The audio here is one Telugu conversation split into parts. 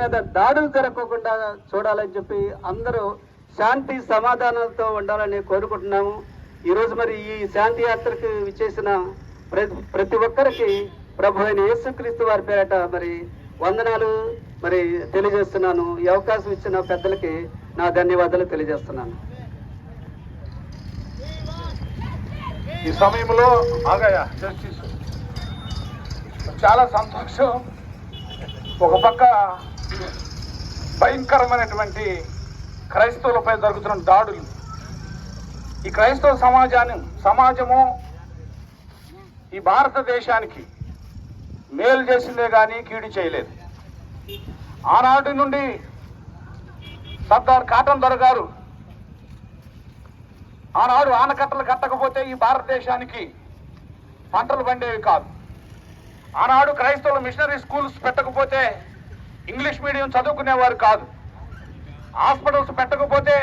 మీద దాడులు జరగకుండా చూడాలని చెప్పి అందరూ శాంతి సమాధానాలతో ఉండాలని కోరుకుంటున్నాము. ఈరోజు మరి ఈ శాంతి యాత్రకు విచ్చేసిన ప్రతి ప్రతి ఒక్కరికి ప్రభు అయిన యేసుక్రీస్తు వారి పేరట మరి వందనాలు మరి తెలియజేస్తున్నాను. ఈ అవకాశం ఇచ్చిన పెద్దలకి నా ధన్యవాదాలు తెలియజేస్తున్నాను. ఈ సమయంలో చాలా సంతోషం. ఒక పక్క భయంకరమైనటువంటి క్రైస్తవులపై జరుగుతున్న దాడులు. ఈ క్రైస్తవ సమాజాన్ని సమాజము ఈ భారతదేశానికి మేలు చేసిందే కానీ కీడు చేయలేదు. ఆనాటి నుండి సర్దార్ కాటన్ దొర గారు ఆనాడు ఆనకట్టలు కట్టకపోతే ఈ భారతదేశానికి పంటలు పండేవి కాదు. ఆనాడు క్రైస్తవులు మిషనరీ స్కూల్స్ పెట్టకపోతే ఇంగ్లీష్ మీడియం చదువుకునేవారు కాదు. హాస్పిటల్స్ పెట్టకపోతే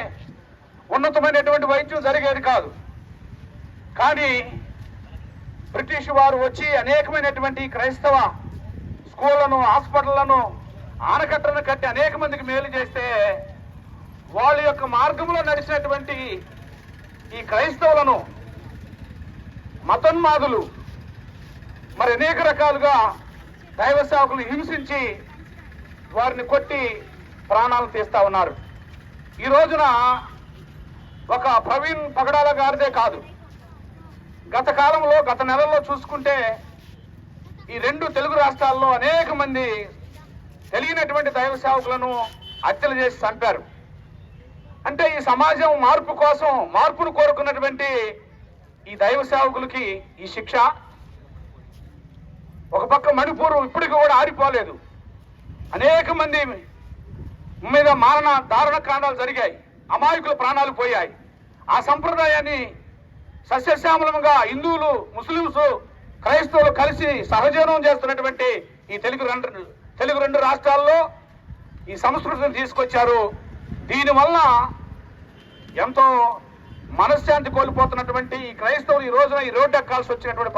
ఉన్నతమైనటువంటి వైద్యం జరిగేది కాదు. కానీ బ్రిటిష్ వారు వచ్చి అనేకమైనటువంటి క్రైస్తవ స్కూళ్ళను హాస్పిటళ్ళను ఆనకట్టలను కట్టి అనేక మందికి మేలు చేస్తే వాళ్ళ యొక్క మార్గంలో నడిచినటువంటి ఈ క్రైస్తవులను మతోన్మాదులు మరి అనేక రకాలుగా దైవ సేవకులు హింసించి వారిని కొట్టి ప్రాణాలు తీస్తా ఉన్నారు. ఈ రోజున ఒక ప్రవీణ్ పగడాల గారిదే కాదు. గత కాలంలో గత నెలల్లో చూసుకుంటే ఈ రెండు తెలుగు రాష్ట్రాల్లో అనేక మంది తెలియనటువంటి దైవ సేవకులను హత్యలు చేసి చంపారు. అంటే ఈ సమాజం మార్పు కోసం మార్పును కోరుకున్నటువంటి ఈ దైవ సేవకులకి ఈ శిక్ష. ఒక పక్క మణిపూర్ ఇప్పటికి కూడా ఆరిపోలేదు. అనేక మంది మీద మారణ దారుణ కాండాలు జరిగాయి. అమాయకుల ప్రాణాలు పోయాయి. ఆ సంప్రదాయాన్ని సస్యశ్యామలంగా హిందువులు ముస్లింస్ క్రైస్తవులు కలిసి సహజీవనం చేస్తున్నటువంటి ఈ తెలుగు రెండు తెలుగు రెండు రాష్ట్రాల్లో ఈ సంస్కృతిని తీసుకొచ్చారు. దీనివల్ల ఎంతో మనశ్శాంతి కోల్పోతున్నటువంటి ఈ క్రైస్తవులు ఈ రోజున ఈ రోడ్డు ఎక్కాల్సి వచ్చినటువంటి